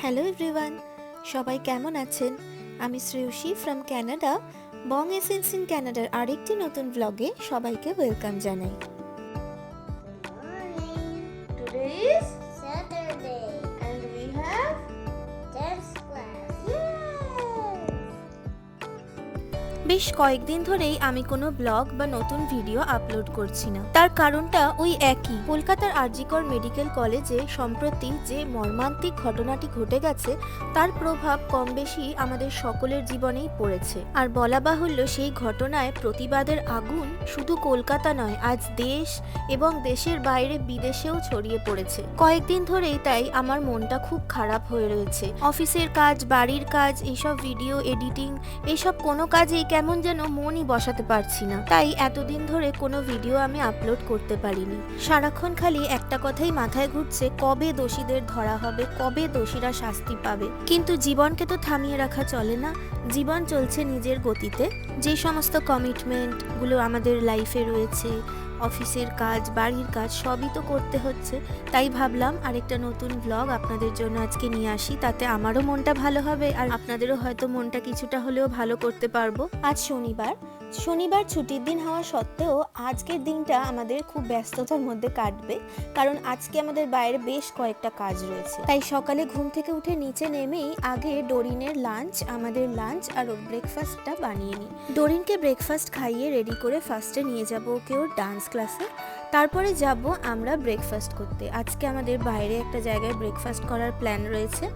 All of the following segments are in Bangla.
হ্যালো এভরিওয়ান সবাই কেমন আছেন? আমি Shreyasi from Canada Bong essence in ক্যানাডার আরেকটি নতুন ব্লগে সবাইকে ওয়েলকাম জানাই। বেশ কয়েকদিন ধরেই আমি কোনো ব্লগ বা নতুন ভিডিও আপলোড করছি না। তার কারণটা ওই একই। কলকাতার আরজিকর মেডিকেল কলেজে সম্প্রতি যে মর্মান্তিক ঘটনাটি ঘটে গেছে, তার প্রভাব কম বেশি আমাদের সকলের জীবনেই পড়েছে। আর বলা বাহুল্য সেই ঘটনায় প্রতিবাদের আগুন শুধু কলকাতা নয়, আজ দেশ এবং দেশের বাইরে বিদেশেও ছড়িয়ে পড়েছে। কয়েকদিন ধরেই তাই আমার মনটা খুব খারাপ হয়ে রয়েছে। অফিসের কাজ, বাড়ির কাজ এইসব ভিডিও, এডিটিং এইসব কোনো কাজেই কেমন যেন মনই বসাতে পারছি না। তাই এতদিন ধরে কোনো ভিডিও আমি আপলোড করতে পারিনি। সারাক্ষণ খালি একটা কথাই মাথায় ঘুরছে, কবে দোষীদের ধরা হবে, কবে দোষীরা শাস্তি পাবে। কিন্তু জীবনকে তো থামিয়ে রাখা চলে না। জীবন চলছে নিজের গতিতে। যে সমস্ত কমিটমেন্টগুলো আমাদের লাইফে রয়েছে অফিসের কাজ, বাড়ির কাজ সবই তো করতে হচ্ছে। তাই ভাবলাম আরেকটা নতুন ব্লগ আপনাদের জন্য আজকে নিয়ে আসি। তাতে আমারও মনটা ভালো হবে আর আপনাদেরও হয়তো মনটা কিছুটা হলেও ভালো করতে পারব। আজ শনিবার শনিবার ছুটির দিন হওয়া সত্ত্বেও আজকের দিনটা আমাদের খুব ব্যস্ততার মধ্যে কাটবে, কারণ আজকে আমাদের বাইরে বেশ কয়েকটা কাজ রয়েছে। তাই সকালে ঘুম থেকে উঠে নিচে নেমেই আগে ডোরিনের লাঞ্চ আমাদের লাঞ্চ আর ব্রেকফাস্টটা বানিয়ে নিই। ডোরিনকে ব্রেকফাস্ট খাইয়ে রেডি করে ফার্স্টে নিয়ে যাব ওকে ওর ডান্স ক্লাসে তারপরে যাব আমরা ব্রেকফাস্ট করতে। আজকে আমাদের বাইরে একটা জায়গায় ব্রেকফাস্ট করার প্ল্যান রয়েছে।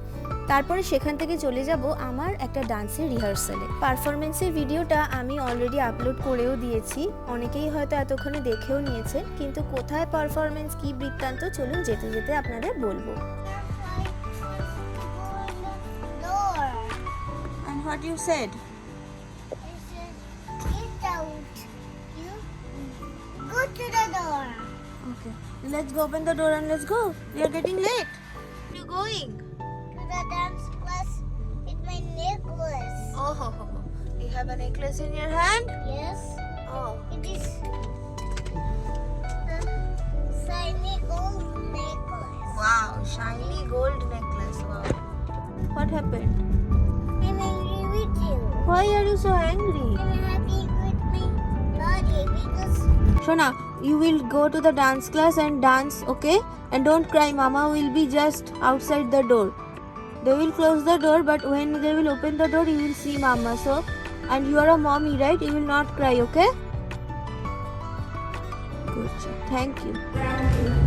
তারপরে সেখান থেকে চলে যাব আমার একটা ডান্সের রিহার্সালে পারফরমেন্সের ভিডিওটা আমি অলরেডি আপলোড করেও দিয়েছি অনেকেই হয়তো এতক্ষণে দেখেও নিয়েছে কিন্তু কোথায় পারফরমেন্স কি বৃত্তান্ত চলুন যেতে যেতে আপনাদের বলব what you said? I said, get out. You go to the door. Okay. Let's go open the door and let's go. We are getting late. Where are you going? The dance class with my necklace. Oh. You have a necklace in your hand? Yes, Oh. it is a shiny gold necklace. Wow, shiny gold necklace. Wow. What happened? I'm angry with you. Why are you so angry? I'm happy with my body because Shona, you will go to the dance class and dance, okay? And don't cry, Mama will be just outside the door. They will close the door, but when they will open the door, you will see Mama. So, and you are a mommy, right? You will not cry, okay? Good. Thank you. You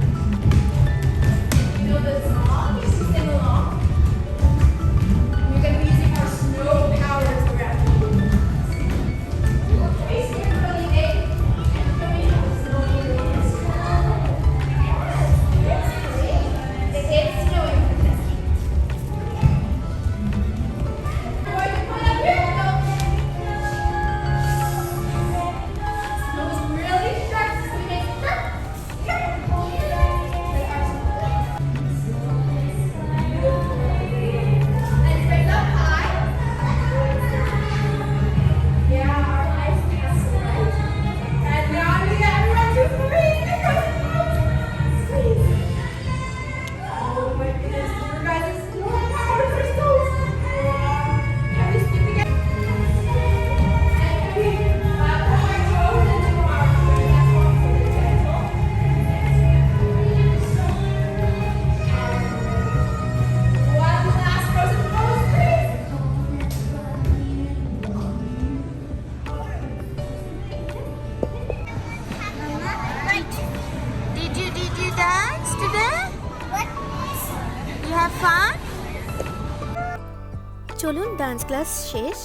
চলুন ডান্স ক্লাস শেষ।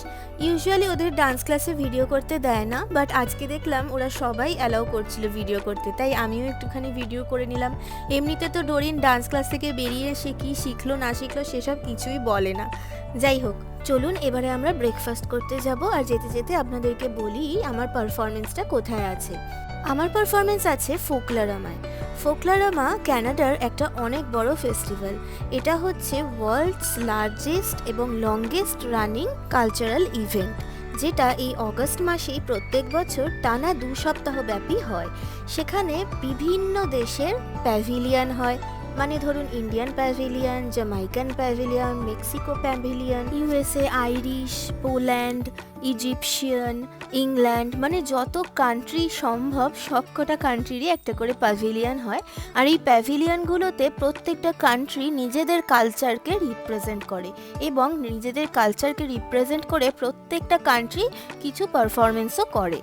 ইউজুয়ালি ওদের ডান্স ক্লাসে ভিডিও করতে দেয় না বাট আজকে দেখলাম ওরা সবাই অ্যালাউ করছিল ভিডিও করতে, তাই আমিও একটুখানি ভিডিও করে নিলাম। এমনিতে তো ডোরিন ডান্স ক্লাস থেকে বেরিয়ে এসে কী শিখলো, না শিখলো সেসব কিছুই বলে না। যাই হোক, চলুন এবারে আমরা ব্রেকফাস্ট করতে যাব, আর যেতে যেতে আপনাদেরকে বলি আমার পারফরমেন্সটা কোথায় আছে। আমার পারফরমেন্স আছে ফোকলারামায়। ফোকলারামা ক্যানাডার একটা অনেক বড় ফেস্টিভ্যাল। এটা হচ্ছে ওয়ার্ল্ডস লার্জেস্ট এবং লংগেস্ট রানিং কালচারাল ইভেন্ট, যেটা এই অগস্ট মাসেই প্রত্যেক বছর টানা দু সপ্তাহ ব্যাপী হয়। সেখানে বিভিন্ন দেশের প্যাভিলিয়ন হয় মানে ধরুন Indian pavilion Jamaican pavilion Mexico pavilion USA Irish Poland Egyptian England মানে যত কান্ট্রি সম্ভব সবকটা কান্ট্রিরই একটা করে প্যাভিলিয়ন হয়। আর এই প্যাভিলিয়নগুলোতে প্রত্যেকটা কান্ট্রি নিজেদের কালচারকে রিপ্রেজেন্ট করে এবং নিজেদের কালচারকে রিপ্রেজেন্ট করে প্রত্যেকটা কান্ট্রি কিছু পারফরমেন্সও করে।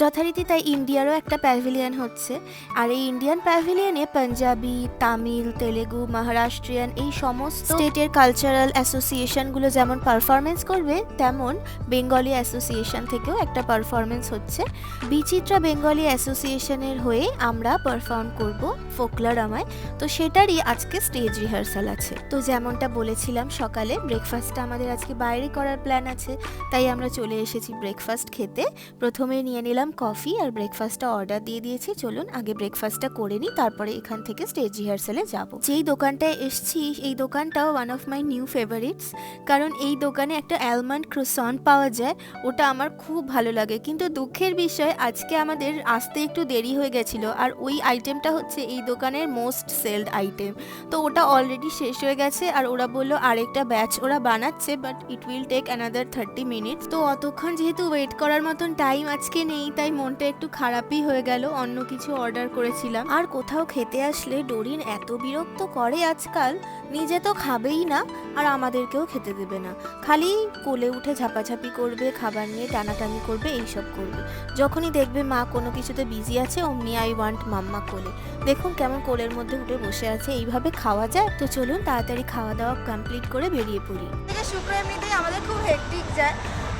যথারীতি তাই ইন্ডিয়ারও একটা প্যাভিলিয়ন হচ্ছে। আর এই ইন্ডিয়ান প্যাভিলিয়নে পাঞ্জাবি, তামিল, তেলেগু, মহারাষ্ট্রিয়ান এই সমস্ত স্টেটের কালচারাল অ্যাসোসিয়েশনগুলো যেমন পারফরমেন্স করবে, তেমন বেঙ্গলি অ্যাসোসিয়েশন থেকেও একটা পারফরমেন্স হচ্ছে। বিচিত্রা বেঙ্গলি অ্যাসোসিয়েশনের হয়ে আমরা পারফর্ম করব ফোকলার আমায় তো সেটারই আজকে স্টেজ রিহার্সাল আছে। তো যেমনটা বলেছিলাম সকালে ব্রেকফাস্টটা আমাদের আজকে বাইরে করার প্ল্যান আছে। তাই আমরা চলে এসেছি ব্রেকফাস্ট খেতে। প্রথমে নিয়ে নিলাম কফি আর ব্রেকফাস্টটা অর্ডার দিয়ে দিয়েছি। চলুন আগে ব্রেকফাস্টটা করে নিই, তারপরে এখান থেকে স্টেজ রিহার্সালে যাব। যেই দোকানটায় এসছি, এই দোকানটাও one of my new favourites কারণ এই দোকানে একটা অ্যালমন্ড ক্রোসন পাওয়া যায়, ওটা আমার খুব ভালো লাগে। কিন্তু দুঃখের বিষয়, আজকে আমাদের আসতে একটু দেরি হয়ে গেছিল আর ওই আইটেমটা হচ্ছে এই দোকানের মোস্ট সেলড আইটেম তো ওটা অলরেডি শেষ হয়ে গেছে আর ওরা বলল আরেকটা ব্যাচ ওরা বানাচ্ছে but it will take another thirty minutes তো অতক্ষণ যেহেতু ওয়েট করার মতন টাইম আজকে নেই তাই মনটা একটু খারাপই হয়ে গেল। অন্য কিছু অর্ডার করেছিলাম। আর কোথাও খেতে আসলে ডোরিন এত বিরক্ত করে আজকাল, নিজে তো খাবেই না, আর আমাদেরকেও খেতে দেবে না। খালি কোলে উঠে ঝাপাঝাপি করবে, খাবার নিয়ে টানাটানি করবে, এইসব করবে। যখনই দেখবে মা কোনো কিছুতে বিজি আছে, অমনি আই ওয়ান্ট মাম্মা কোলে। দেখুন কেমন কোলের মধ্যে উঠে বসে আছে, এইভাবে খাওয়া যায়? তো চলুন, তাড়াতাড়ি খাওয়া দাওয়া কমপ্লিট করে বেরিয়ে পড়ি। শুক্র এমনিতেই আমাদের খুব হেকটিক যায়।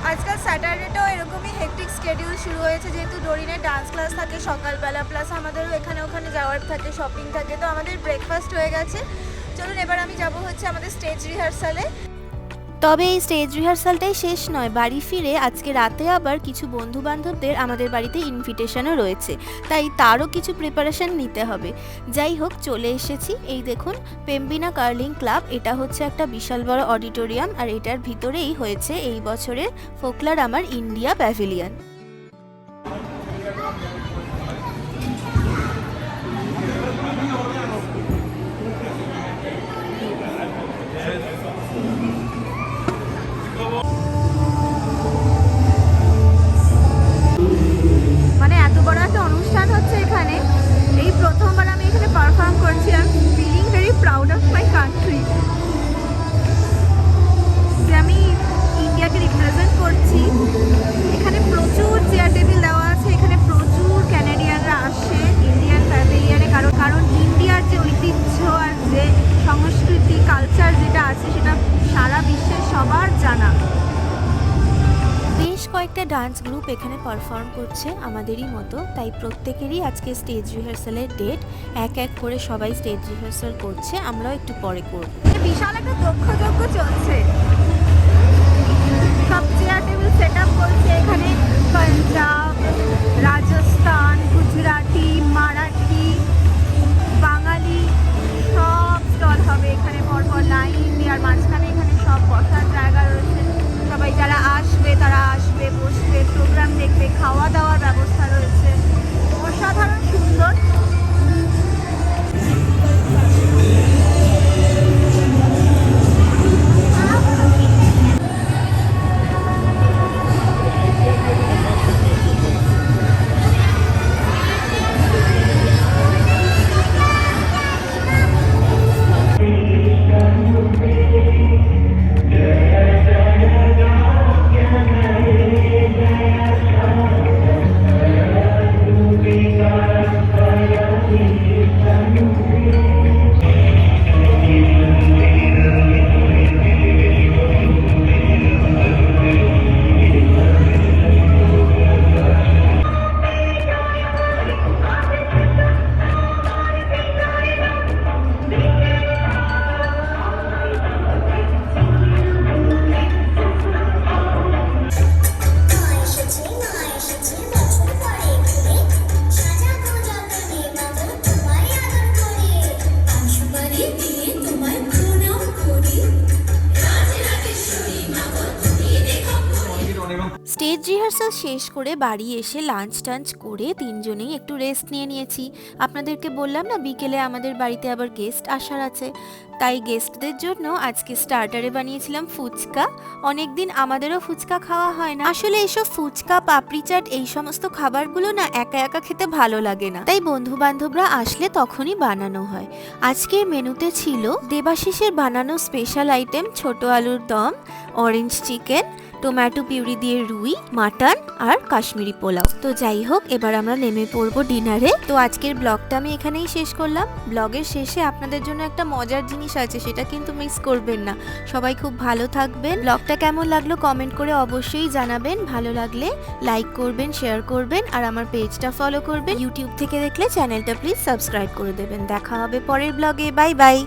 আজকাল স্যাটারডেটাও এরকমই হেকটিক স্কেডিউল শুরু হয়েছে, যেহেতু ডোরিনের ডান্স ক্লাস থাকে সকালবেলা প্লাস আমাদেরও এখানে ওখানে যাওয়ার থাকে শপিং থাকে, তো আমাদের ব্রেকফাস্ট হয়ে গেছে। চলুন এবার আমি যাব হচ্ছে আমাদের স্টেজ রিহার্সালে তবে এই স্টেজ রিহার্সালটাই শেষ নয়, বাড়ি ফিরে আজকে রাতে আবার কিছু বন্ধু বান্ধবদের আমাদের বাড়িতে ইনভিটেশনও রয়েছে, তাই তারও কিছু প্রিপারেশন নিতে হবে। যাই হোক, চলে এসেছি। এই দেখুন পেম্বিনা কার্লিং ক্লাব এটা হচ্ছে একটা বিশাল বড় অডিটোরিয়াম আর এটার ভিতরেই হয়েছে এই বছরের ফোকলার আমার ইন্ডিয়া প্যাভিলিয়ন ডান্স গ্রুপ এখানে পারফর্ম করছে আমাদেরই মতো। তাই প্রত্যেকেরই আজকে স্টেজ রিহার্সালের ডেট এক এক করে সবাই স্টেজ রিহার্সাল করছে, আমরাও একটু পরে করব। বিশাল একটা দক্ষ চলছে। রিহার্সাল শেষ করে বাড়ি এসে লাঞ্চ টাঞ্চ করে তিনজনেই একটু রেস্ট নিয়ে নিয়েছি। আপনাদেরকে বললাম না, বিকেলে আমাদের বাড়িতে আবার গেস্ট আসার আছে। তাই গেস্টদের জন্য আজকে স্টার্টারে বানিয়েছিলাম ফুচকা। অনেকদিন আমাদেরও ফুচকা খাওয়া হয় না। আসলে এসব ফুচকা, পাপড়ি চাট এই সমস্ত খাবারগুলো না একা একা খেতে ভালো লাগে না। তাই বন্ধু বান্ধবরা আসলে তখনই বানানো হয়। আজকের মেনুতে ছিল দেবাশিসের বানানো স্পেশাল আইটেম ছোট আলুর দম অরেঞ্জ চিকেন টোম্যাটো পিউরি দিয়ে রুই মাটন আর কাশ্মীরি পোলাও। তো যাই হোক, এবার আমরা নেমে পড়ব ডিনারে। তো আজকের ব্লগটা আমি এখানেই শেষ করলাম। ব্লগের শেষে আপনাদের জন্য একটা মজার জিনিস আছে, সেটা কিন্তু মিস করবেন না। সবাই খুব ভালো থাকবেন। ব্লগটা কেমন লাগল কমেন্ট করে অবশ্যই জানাবেন। ভালো লাগলে লাইক করবেন, শেয়ার করবেন, আর আমার পেজটা ফলো করবেন। ইউটিউব থেকে দেখলে চ্যানেলটা প্লিজ সাবস্ক্রাইব করে দেবেন। দেখা হবে পরের ব্লগে। Bye bye.